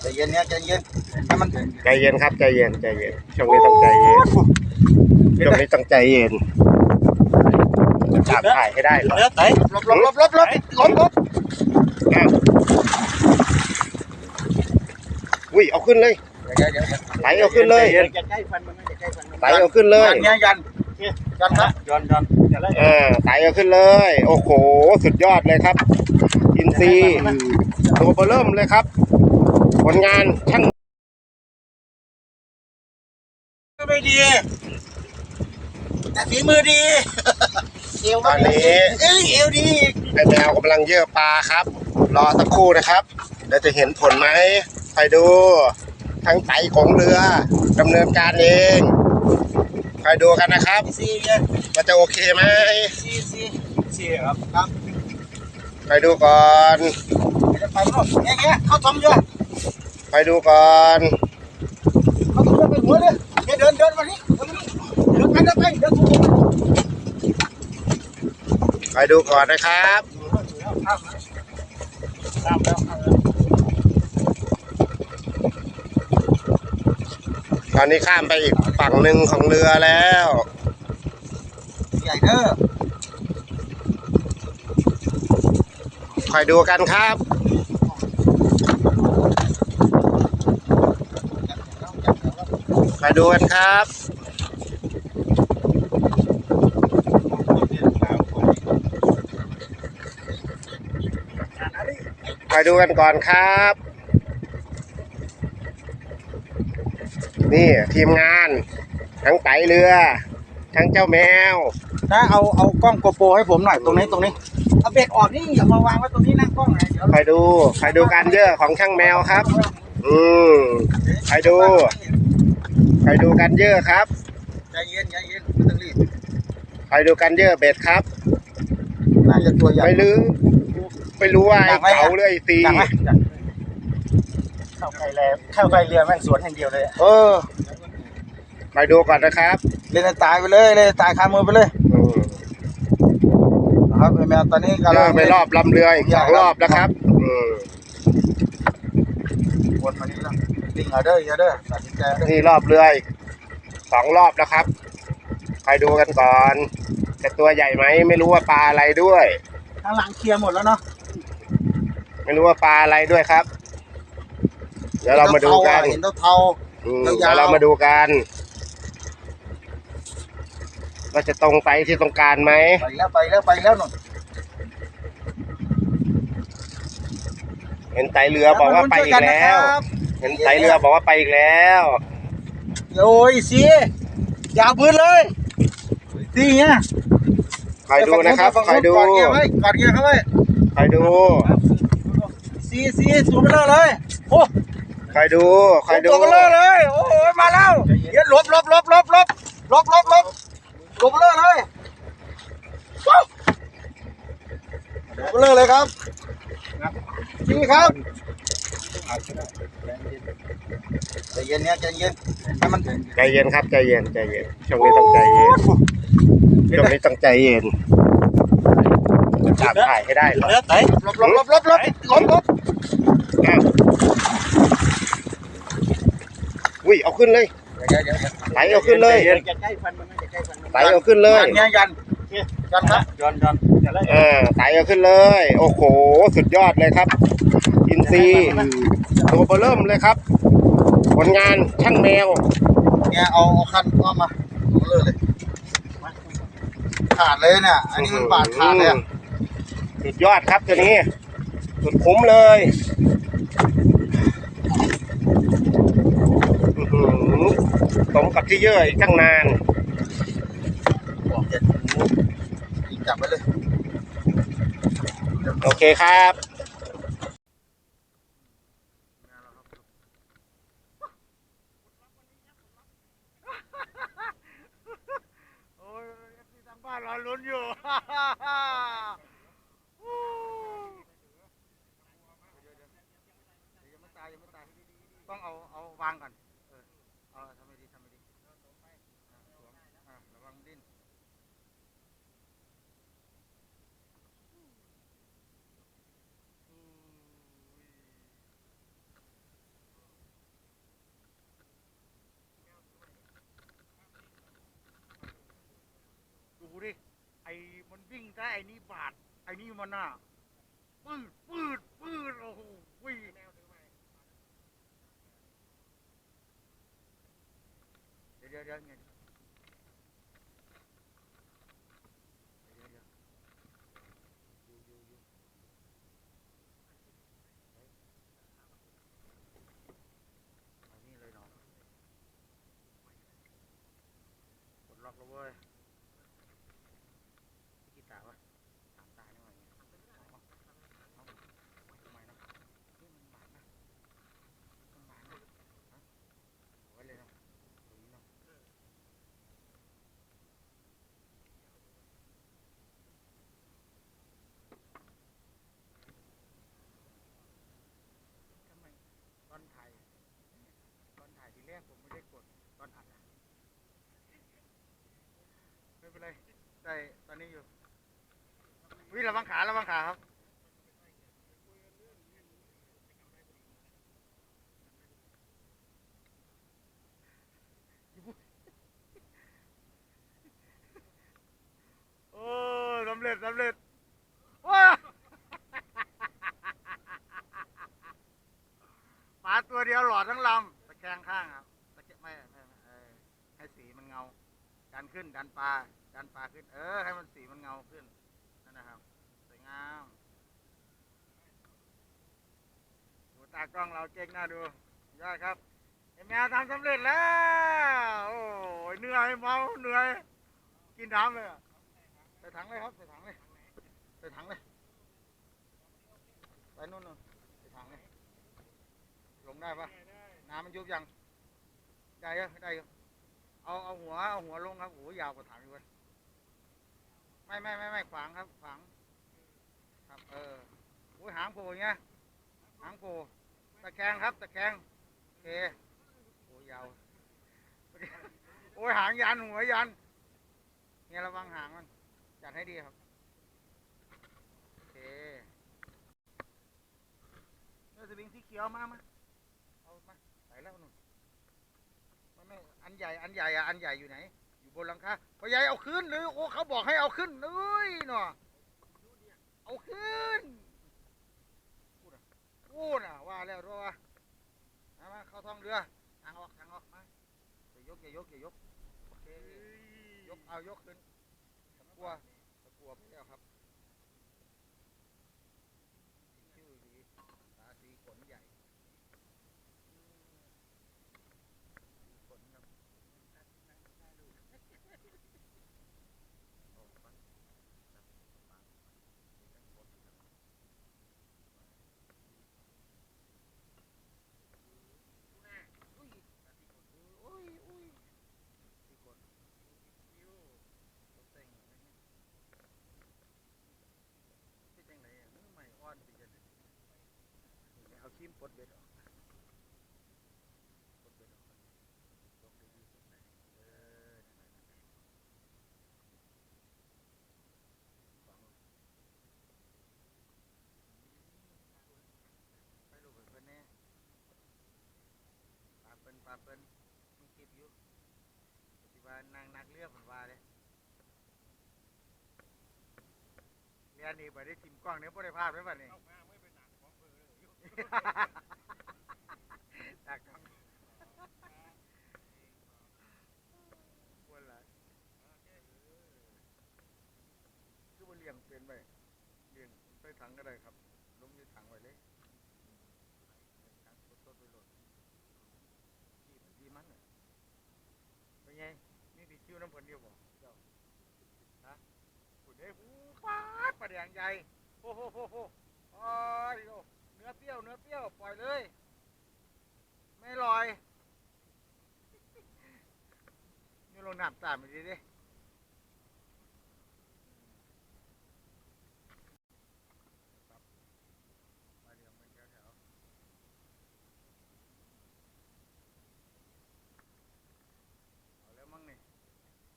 ใจเย็นเนี่ยใจเย็นให้มันใจเย็นครับใจเย็นใจเย็นช่วงนี้ต้องใจเย็นช่วงนี้ต้องใจเย็นจับถ่ายให้ได้ก่อนเลือดไหลลบลบลบลบลบลบลบอ้าวอุ้ยเอาขึ้นเลยเดี๋ยวเดี๋ยวไหลเอาขึ้นเลยจะใกล้ฟันมันจะใกล้ฟันมันไหลเอาขึ้นเลยยันเนี่ยยันยันครับยันยันอ่าไหลเอาขึ้นเลย โอ้โห สุดยอดเลยครับ อินซีย์ตัวเบอร์เริ่มเลยครับ ผลงานช่างไม่ดี แต่ฝีมือดีเอวตอนนี้เอ้ยเอวดีไอแมวกำลังเยื่อปลาครับ รอสักครู่นะครับเดี๋ยวจะเห็นผลไหมไปดูทั้งไตของเรือดำเนินการเองไปดูกันนะครับซีเนี่ยว่าจะโอเคไหมซีซีซีครับครับไปดูก่อนจะไปมั้งเนี่ยเนี่ยเขาทำเยอะ ไปดูก่อนเขาทำเยอะไปหัวเลยเนี่ยเดินเดินมานี่เดินมานี่เดินไปเดินไปเดินถูกไปดูก่อนนะครับตอนนี้ข้ามไปอีกฝั่งหนึ่งของเรือแล้ว ใหญ่เด้อคอยดูกันครับ คอยดูกันครับคอยดูกันก่อนครับ นี่ทีมงาน ทั้งไตเรือ ทั้งเจ้าแมวนะเอาเอากล้องโกโปรให้ผมหน่อยตรงนี้ตรงนี้ เอาเบ็ดออกนี่อย่ามาวางไว้ตรงนี้นะกล้องไหนเดี๋ยวคอยดูคอยดูการเยอะของช่างแมวครับ อืมคอย ดูคอยดูการเยอะครับใจเย็นใจเย็นไม่ต้องรีบคอยดูการเยอะเบ็ดครับน่าจะตัวใหญ่ไม่รู้ไม่รู้ว่าไอ้ดักไหมเก๋าหรือไอ้ตีดักไหมดักเข้าใกล้เรือเข้าใกล้เรือแม่งสวนอย่างเดียวเลยเออคอยดูก่อนนะครับ เล่นให้ตายไปเลยเล่นให้ตายคามือไปเลยอืมนะครับไอ้แมวตอนนี้กำเจลัองไปรอบลำเรืออีกสองรอบนะครับอืมวนมานี่แล้ว ดิ่งเอาเด้อเอาเด้อตัดสินใจเอาเด้อนี่รอบเรืออีกสองรอบแล้วครับคอยดูกันก่อนจะตัวใหญ่ไหมไม่รู้ว่าปลาอะไรด้วย ข้างหลังเคลียร์หมดแล้วเนาะไม่รู้ว่าปลาอะไรด้วยครับ เดี๋ยวเรามาดูกันเห็นเทาอืมยาวๆเดี๋ยวเรามาดูกันว่าจะตรงไปที่ต้องการไหมๆไปแล้วไปแล้วไปแล้วนุ่นเห็นไตเรือบอกว่าไปอีกแล้ว เห็นไตเรือบอกว่าไปอีกแล้วโอ้ยสียาวพื้นเลยดีเงี้ยคอยดูนะครับคอยดูกอดเกียร์ไว้กอดเกียร์เข้าไว้คอยดูสีสีตัวเบลอเลยโอ้คอยดูคอยดูตัวเบลอเลยโอ้โหมาแล้วเดี๋ยวหลบหลบหลบหลบหลบหลบหลบหลบหลบเบลอเลยว้าวเบลอเลยครับสีครับ ใจเย็นเนี่ยใจเย็นให้มันใจเย็นครับใจเย็นใจเย็นช่วงนี้ต้องใจเย็นช่วงนี้ต้องใจเย็นจับถ่ายให้ได้ก่อนเลือดไหลหลบหลบหลบหลบหลบหลบหลบอ้าวอุ้ยเอาขึ้นเลยเดี๋ยวเดี๋ยวเดี๋ยวไหลเอาขึ้นเลยจะใกล้ฟันมันจะใกล้ฟันมันไหลเอาขึ้นเลยยันเนี่ยยันยันครับยันยันอ่าไตเอาขึ้นเลย โอ้โห สุดยอดเลยครับ อินซีย์ตัวเบอร์เริ่มเลยครับ ผลงานช่างแมว เนี่ยเอาเอาคันเข้ามาเอาเลยเลยขาดเลยเนี่ย อันนี้มันบาดขาดเลยอะสุดยอดครับตัวนี้ สุดคุ้มเลยอื้อหือสมกับที่เยอะอีกตั้งนาน บอกเด็ดยิงจับไปเลย โอเคครับ อลุ้นอยู่ ต้องเอาเอาวางก่อน มันวิ่งได้ไอ้นี่บาดไอ้นี่มันน่ะปืดปืดปืดโอ้โหวิ่งเดี๋ยวเดี๋ยวเดี๋ยวเดี๋ยวเดี๋ยวเดี๋ยวอยู่อยู่อยู่เอานี่เลยเนาะกดล็อกแล้วเว้ย กีตาร์วะถามตาหน่อยเนี่ยเอาเอาเอาทำไมนะนี่มันบาดนะมันบาดนะฮะเอาไว้เลยเนาะตรงนี้เนาะทำไมตอนถ่ายเนี่ยตอนถ่ายทีแรกผมไม่ได้กดตอนอัดอะไม่ เป็นไรได้ตอนนี้อยู่วิระวังขาระวังขาครับโอ้สำเร็จสำเร็จว้าปลาตัวเดียวหลอดทั้งลำตะแคงข้างครับตะแคงไม่ไม่ให้สีมันเงา ดันขึ้น ดันปลา ดันปลาขึ้น เออ ให้มันสีมันเงาขึ้น นั่นนะครับ สวยงามโหตากล้องเราเก่งน่าดู ยอดครับไอแมวทำสำเร็จแล้ว โอ้ยเหนื่อยเมาเหนื่อย กินน้ำเลยอะใส่ถังเลยครับ ใส่ถังเลย ใส่ถังเลย ไปนู่นนู่นใส่ถังเลย ลงได้ปะน้ำมันยุบยัง ได้ยอะได้ยอะ เอาเอาหัวเอาหัวลงครับโอ้ยาวกว่าถังอยู่เว้ยไม่ไม่ไม่ไม่ขวางครับ ขวาง ครับ เออโอ้ยหางโผล่เงี้ยหางโผล่ตะแคงครับตะแคงโอเคโอ้ยยาวโอ้ยหางยันหัวยันเนี่ยระวังหางมันจัดให้ดีครับโอเคเนื้อสวิงสีเขียวมามาเอามาใส่แล้วนู่น ไม่ไม่อั นใหญ่ อันใหญ่อะอันใหญ่อยู่ไหน อยู่บนหลังคาพ่อใหญ่เอาขึ้นเลยโอ้เขาบอกให้เอาขึ้นเอ้ยเนาะเอาขึ้นพูดอะพูดอะว่าแล้วรู้ว่ามามาเข้าท้องเรือทางออกทางออกมาอย่ายกอย่ายกอย่ายกโอเคยกเอายกขึ้นกลัวไปแล้วครับชื่อดีตาสีขนใหญ่ ขนครับโอ้ฟันครับปากมีทั้งขนครับอุ้ยอุ้ยอุ้ยที่ขนคิ้วตกแต่งอะไรเนี่ยที่จังไหนอะมือใหม่อ่อนไปจังเลย กดเบ็ดออกปลดเบ็ดออกลงดีๆสุดเลยเออนั่นนั่นฟังไปลูกไปเพิ่นแน่ปลาเปิ้นปลาเปิ้นมีคลิปอยู่ปฏิบัตินางนักเรือกผนว่าเลยเรียนนี่ไปได้ทิมกล้องเนี่ยบ่ได้ภาพเลยบัดนี้ ดักล้องวันละคือว่าเลี้ยงเป็นไปเลี้ยงใส่ถังก็ได้ครับลงในถังไว้เลยถังสดๆไปโหลดดีมันดีมันน่ะเป็นไงนี่ติดคิวน้ำผลเดียวบ่เจ้าฮะคุณเอ้หูป้าดปลาแดงใหญ่โอ้โหโหโหโอ้ยโอ้ นื้อเปรี้ยว เนื้อเปรี้ยว ปล่อยเลย ไม่ลอยนี่ลงน้ำตามไปดิดิครับมาเดี๋ยวมันแถวแถวเอาแล้วมั้งนี่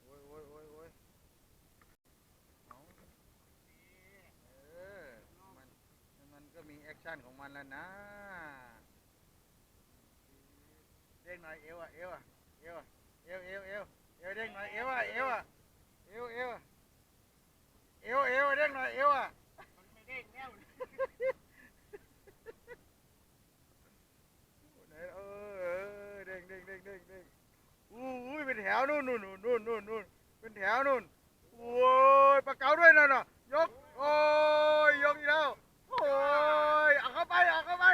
โอ้ยโอ้ยโอ้ยโอ้ยเอาเออ มัน มันก็มีแอค ชั่นของมันแล้วนะเด้งหน่อยเอวอะเอวอะเอวอะเอวเอวเอวเอวเด้งหน่อยเอวอะเอวอะเอวเอวเอวเอวเด้งหน่อยเอวอะไหนเออเออเด้งเด้งเด้งเด้งเด้งอู้ยเป็นแถวนู่นนู่นนู่นนู่นนู่นนู่นเป็นแถวนู่นโอ้ยปลาเก๋าด้วยนั่นน่ะยกโอ้ยยกอีกแล้วโอ้ยเอาเข้าไปเอาเข้าไป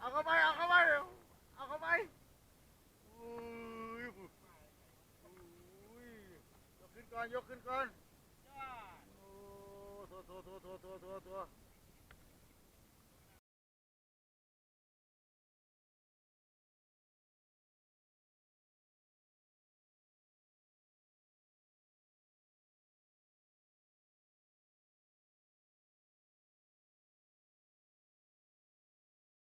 เอา เข้าไปเอาเข้าไปอุ้ยอุ้ยยกขึ้นก่อน ยกขึ้นก่อน โอ้โถโถโถโถโถโถ